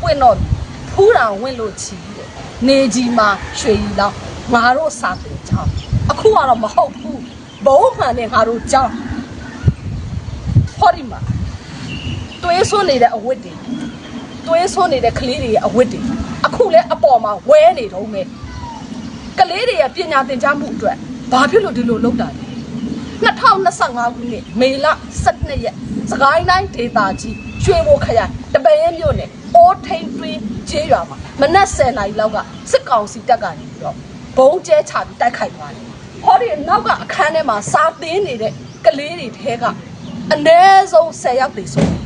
ပွင့်တော့ဖူးတာဝင့်လို့ချီတဲ့နေကြီးမှာရွှေရီလောက်ငါတို့စာတင်ကြောင်းအခုကတော့မဟုတ်ဘူးဘုံမှန်နဲ့ငါတို့ကြောင်းဟောဒီမှာတွေးဆွနေတဲ့အဝတ်တွေတွေးဆွနေတဲ့ကလေးတွေရဲ့အဝတ်တွေအခုလဲအပေါ်မှာဝဲနေတော့မယ်ကလေးတွေရဲ့ပညာသင်ကြားမှုအတွက်ဘာဖြစ်လို့ဒီလိုလုပ်တာလဲ2025ခုနှစ်မေလ12ရက်စကိုင်းတိုင်းဒေသကြီးရွှေဘိုခရိုင်တပည့်ရဲမြို့နယ် အိုးထိန်တွင်းကျေးရွာမှာမနက်10:00နာရီလောက်ကစစ်ကောင်စီတပ်ကနေပြီးတော့ဘုံကျဲချပြီးတိုက်ခိုက်သွားတယ်။ဟောဒီနောက်ကအခန်းထဲမှာစာသင်နေတဲ့ကလေးတွေထဲကအနည်းဆုံး10ယောက်သေဆုံးတယ်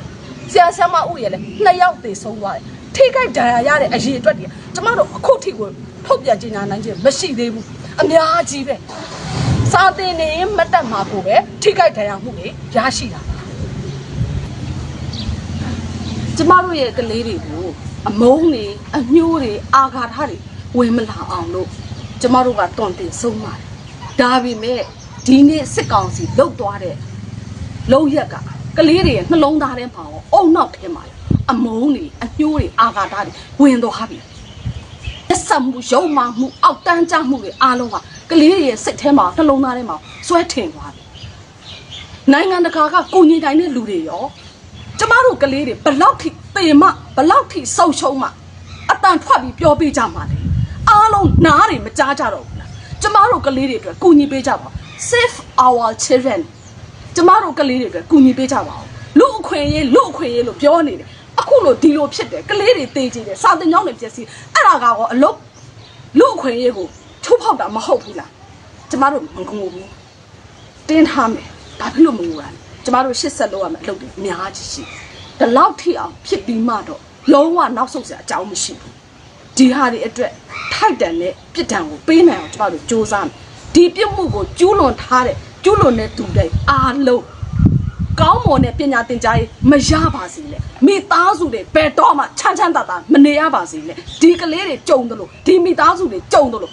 ။ဆရာဆရာမဦးရလည်း2ယောက်သေဆုံးသွားတယ်။ထိခိုက်ဒဏ်ရာရတဲ့အရေးအတွက်တွေကျမတို့အခုထိကိုထုတ်ပြန်ကြေညာနိုင်ခြင်းမရှိသေးဘူး။အများကြီးပဲ။စာတင်နေရင်မတက်မှာကိုပဲထိခိုက်ဒဏ်ရာမှုတွေရရှိတာပါ ကျမတို့ရဲ့ကလေးတွေကိုအမုန်းတွေအညှိုးတွေအာဃာတတွေဝင်မလာအောင်လို့ကျမတို့ကတွန်တင်ဆုံးပါတယ်ဒါပေမဲ့ဒီနေ့စစ်ကောင်စီလုတ်သွားတဲ့လုံရက်ကကလေးတွေရဲ့နှလုံးသားထဲမှာရောအုံနောက်ထဲမှာရောအမုန်းတွေအညှိုးတွေအာဃာတတွေဝင်သွားပြီအဆက်မှုရုံမှမှုအောက်တန်းကြမှုတွေအားလုံးကကလေးတွေရဲ့စိတ်ထဲမှာနှလုံးသားထဲမှာစွဲထင်သွားတယ်။နိုင်ငံတကာကကိုညီတိုင်းတဲ့လူတွေရော ကျမတို့ကလေးတွေဘလောက်ထိပေမဘလောက်ထိဆုံရှုံမှအတန်ထွက်ပြီးပြောပြကြမှာလေ။အားလုံးနားတွေမကြားကြတော့ဘူးလား။ကျမတို့ကလေးတွေအတွက်ကိုညီပေးကြပါ Save our children ကျမတို့ကလေးတွေအတွက်ကိုညီပေးကြပါဦး။လူအခွင့်အရေးလူအခွင့်အရေးလို့ပြောနေတယ်။အခုလို့ဒီလိုဖြစ်တယ်ကလေးတွေတေးကြည့်တယ်စာတင်ကြောင်းတွေပြည့်စည်အဲ့ဒါကတော့အလုပ်လူအခွင့်အရေးကိုချိုးဖောက်တာမဟုတ်ဘူးလားကျမတို့မငိုဘူးတင်းထားမယ်ဘာဖြစ်လို့မငိုရလဲ ကျမတို့ရှစ်ဆက်လောက်ရမယ်အလုပ်တွေအများကြီးရှိတယ်ဒီလောက်ထိအောင်ဖြစ်ပြီးမှတော့လုံးဝနောက်ဆုတ်စရာအကြောင်းမရှိဘူးဒီဟာတွေအတွက်ထိုက်တန်တဲ့ပြစ်ဒဏ်ကိုပေးနိုင်အောင်ကျမတို့စ조사မယ်ဒီပြစ်မှုကိုကျူးလွန်ထားတဲ့ကျူးလွန်တဲ့သူတွေအားလုံးကောင်းမွန်တဲ့ပညာသင်ကြားရေးမရပါစေနဲ့မိသားစုတွေဘယ်တော့မှချမ်းချမ်းသာသာမနေရပါစေနဲ့ဒီကလေးတွေကြုံတယ်လို့ဒီမိသားစုတွေကြုံတယ်လို့